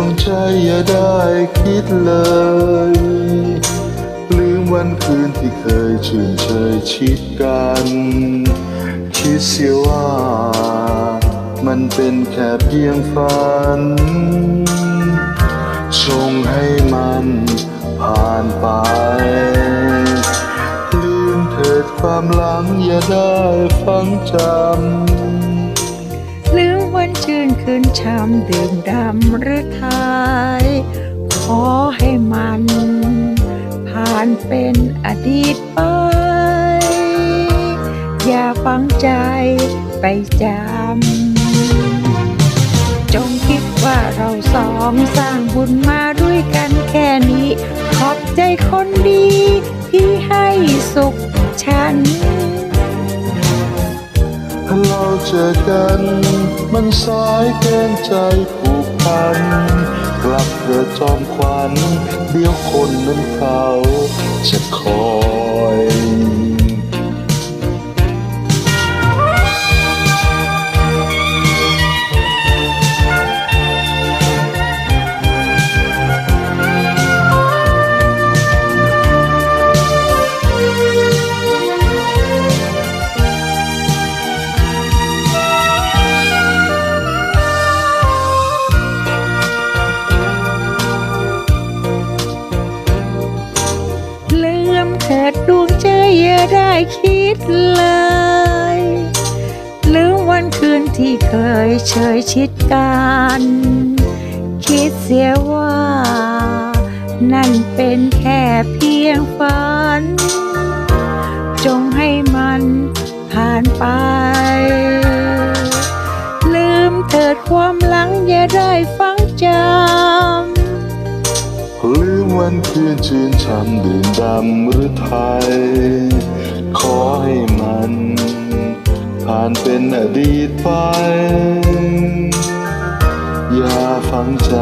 วงใจอย่าได้คิดเลย ลืมวันคืนที่เคยชื่นเชยชิดกัน คิดเสียว่ามันเป็นแค่เพียงฝัน ชงให้มันผ่านไป ลืมเถิดความหลังอย่าได้ฟังจำ วันชื่นคืนช้ำดื่มดำหรือไทยขอให้มัน ผ่านเป็นอดีตไป อย่าฟังใจไปจำ จงคิดว่าเราสองสร้างบุญมาด้วยกันแค่นี้ ขอบใจคนดีที่ให้สุขฉัน เจอกัน มันสายเกินใจผูกพัน กลับเถิดจอมควันเดี๋ยวคนนั้นเขาจะขอ ยคิดเลย ลืมวันคืนที่เคยเชยชิดกัน คิดเสียว่า นั่นเป็นแค่เพียงฝัน จงให้มันผ่านไป ลืมเถิดความหลังอย่าได้ฟังจำลืมวันคืนชื่นช่ำดื่มดำหรือไทย ขอให้มัน ผ่านเป็นอดีตไป อย่าฝังใจ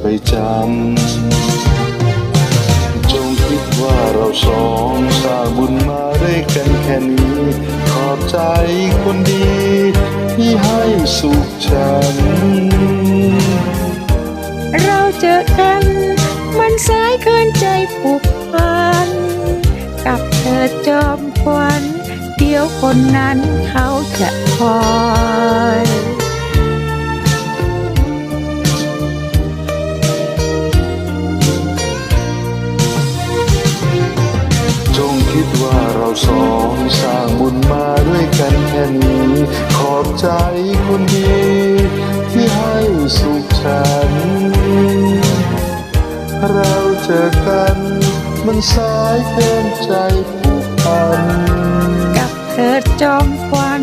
ไปจำ จงคิดว่าเราสองสร้างบุญมาด้วยกันแค่นี้ ขอบใจคนดีที่ให้สุขฉัน บเธอจอมควันเดี๋ยวคนนั้นเขาจะคอยจงคิดว่าเราสองสร้างบุญมาด้วยกันแค่นี้ ขอบใจคนดี ที่ให้สุขฉัน เราเจอกัน มันสายเกินใจผูกพันกับเธอจอมควัน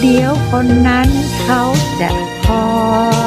เดี๋ยวคนนั้นเขาจะพอ